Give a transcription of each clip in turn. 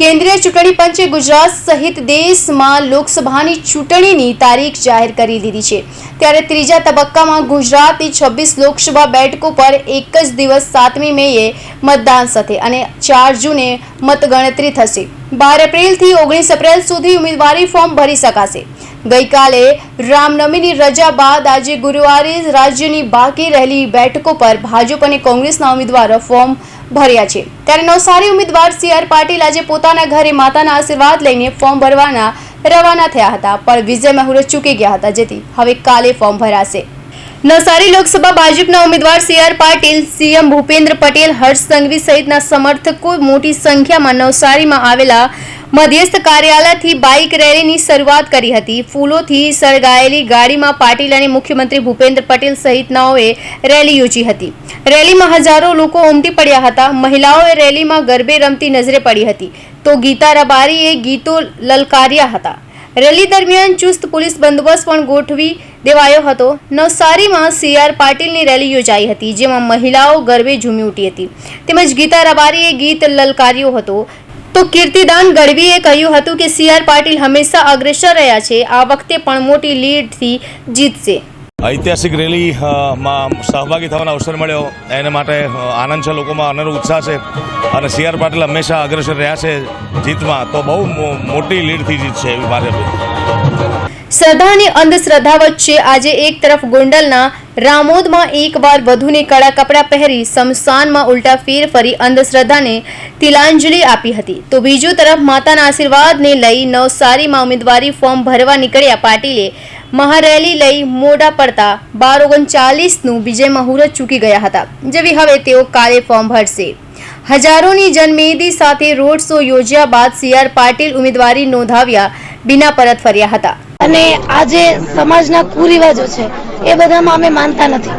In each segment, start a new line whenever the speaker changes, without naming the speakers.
કેન્દ્રીય ચૂંટણી પંચે ગુજરાત સહિત દેશમાં લોકસભાની ચૂંટણીની તારીખ જાહેર કરી દીધી છે. ત્યારે ત્રીજા તબક્કામાં ગુજરાતની છવ્વીસ લોકસભા બેઠકો પર એક જ દિવસ સાતમી મેએ મતદાન થશે અને ચાર જૂને મતગણતરી થશે. બાર એપ્રિલથી ઓગણીસ એપ્રિલ સુધી ઉમેદવારી ફોર્મ ભરી શકાશે. ગઈકાલે રામનવમીની રજા બાદ આજે ગુરુવારે રાજ્યની બાકી રહેલી બેઠકો પર ભાજપ અને કોંગ્રેસના ઉમેદવારો ફોર્મ ભર્યા છે. ત્યારે નવસારી ઉમેદવાર સી આર પાટીલ આજે પોતાના ઘરે માતાના આશીર્વાદ લઈને ફોર્મ ભરવાના રવાના થયા હતા, પણ વિજય મુહૂર્ત ચૂકી ગયા હતા જેથી હવે કાલે ફોર્મ ભરાશે. નવસારી લોકસભા ભાજપના ઉમેદવાર C R Patil, CM Bhupendra Patel, Harsh Sanghavi સહિતના સમર્થકો મોટી સંખ્યામાં નવસારીમાં આવેલા મધ્યસ્થ કાર્યાલયથી બાઇક રેલીની શરૂઆત કરી હતી. ફૂલોથી સળગાયેલી ગાડીમાં પાટીલ અને મુખ્યમંત્રી ભૂપેન્દ્ર પટેલ સહિતનાઓએ રેલી યોજી હતી. રેલીમાં હજારો લોકો ઉમટી પડ્યા હતા. મહિલાઓએ રેલીમાં ગરબે રમતી નજરે પડી હતી. તો ગીતા રબારીએ ગીતો લલકાર્યા હતા. રેલી દરમિયાન ચુસ્ત પોલીસ બંદોબસ્ત પણ ગોઠવી દેવાયો હતો. નવસારીમાં સીઆર પાટીલની રેલી યોજાઈ હતી, જેમાં મહિલાઓ ગરબે ઝૂમી ઉઠી હતી. તેમજ ગીતા રબારીએ ગીત લલકાર્યો હતો. તો કીર્તિદાન ગઢવીએ કહ્યું હતું કે સીઆર પાટીલ હંમેશા અગ્રેસર રહ્યા છે. આ વખતે પણ મોટી લીડથી જીતશે.
ઐતિહાસિક રેલી સહભાગી થવાનો અવસર મળ્યો. એને માટે આનંદ છે લોકોમાં, અનેરો ઉત્સાહ છે. અને સી આર પાટીલ હંમેશા અગ્રેસર રહ્યા છે જીતમાં. તો બહુ મોટી લીડથી જીતશે એવી ભાજપ.
શ્રદ્ધા અને અંધશ્રદ્ધા વચ્ચે આજે એક તરફ ગોંડલના રામોદમાં એકવાર વધુને કળા કપડાં પહેરી શમશાનમાં ઉલટા ફેર ફરી અંધશ્રદ્ધાને તિલાંજલિ આપી હતી. તો બીજી તરફ માતાના આશીર્વાદને લઈ નવસારીમાં ઉમેદવારી ફોર્મ ભરવા નીકળ્યા પાટીલે મહારેલી લઈ મોડા પડતા બાર ઓગણચાલીસનું વિજય મુહૂર્ત ચૂકી ગયા હતા. જેવી હવે તેઓ કાલે ફોર્મ ભરશે. હજારોની જનમેદી સાથે રોડ શો યોજ્યા બાદ સી આર પાટીલ ઉમેદવારી નોંધાવ્યા, બિના પરત ફર્યા હતા.
અને આ જે સમાજના કુરિવાજો છે એ બધામાં અમે માનતા નથી.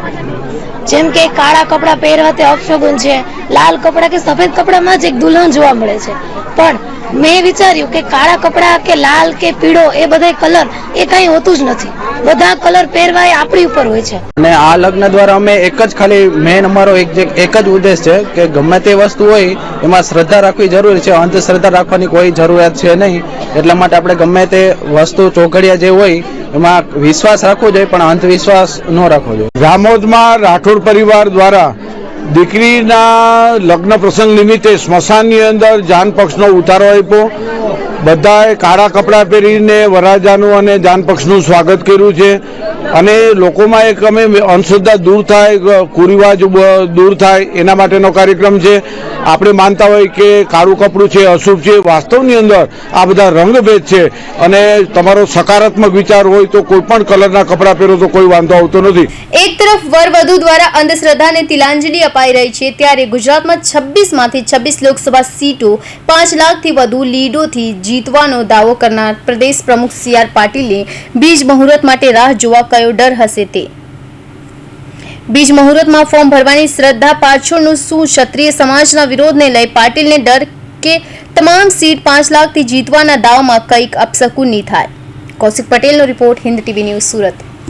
જેમ કે કાળા કપડાં પહેરવા તે અપશગુન છે, લાલ કપડાં કે સફેદ કપડામાં જ એક દુલ્હન જોવા મળે છે. પણ મેં વિચાર્યું કે કાળા કપડાં કે લાલ કે પીળો એ બધા કલર એ કાંઈ હોતું જ નથી. બધા કલર પહેરવા એ આપણી ઉપર હોય છે.
અને આ લગ્ન દ્વારા અમે એક જ ખાલી મેન અમારો એક એક જ ઉદ્દેશ છે કે ગમે તે વસ્તુ હોય, એમાં શ્રદ્ધા રાખવી જરૂરી છે. અંધશ્રદ્ધા રાખવાની કોઈ જરૂરિયાત છે નહીં. એટલા માટે આપણે ગમે તે વસ્તુ ચોઘડિયા જે હોય એમાં વિશ્વાસ રાખવો જોઈએ, પણ અંધવિશ્વાસ ન રાખવો જોઈએ.
રામોદમાં રાઠોડ પરિવાર દ્વારા દીકરીના લગ્ન પ્રસંગ નિમિત્તે સ્મશાનની અંદર જાન પક્ષનો ઉતારો આપ્યો. બધાએ કાળા કપડાં પહેરીને વરરાજાનું અને જાનપક્ષનું સ્વાગત કર્યું છે. અને લોકોમાં એક અમે અંધશ્રદ્ધા દૂર થાય કુરિવાજ દૂર થાય, એના માટેનો કાર્યક્રમ છે. આપણે માનતા હોય કે કાળું કપડું છે, અશુભ છે, વાસ્તવની અંદર આ બધા રંગભેદ છે. અને તમારો સકારાત્મક વિચાર હોય તો કોઈ પણ કલરના કપડાં પહેરો તો કોઈ વાંધો આવતો નથી.
એક તરફ વરવધુ દ્વારા અંધશ્રદ્ધાને તિલાંજલિ અપાઈ રહી છે, ત્યારે ગુજરાતમાં છબ્બીસમાંથી છવ્વીસ લોકસભા સીટો પાંચ લાખથી વધુ લીડોથી જીતવાનો દાવો કરનાર પ્રદેશ પ્રમુખ સી આર પાટીલે બીજ મુહૂર્ત માટે રાહ જોવા કયો ડર હશે તે? બીજ મુહૂર્તમાં ફોર્મ ભરવાની શ્રદ્ધા પાછળનું શું? ક્ષત્રિય સમાજના વિરોધને લઈ પાટીલને ડર કે તમામ સીટ પાંચ લાખથી જીતવાના દાવમાં કંઈક અપશકુન નહીં થાય? કૌશિક પટેલનો report Hind TV news Surat.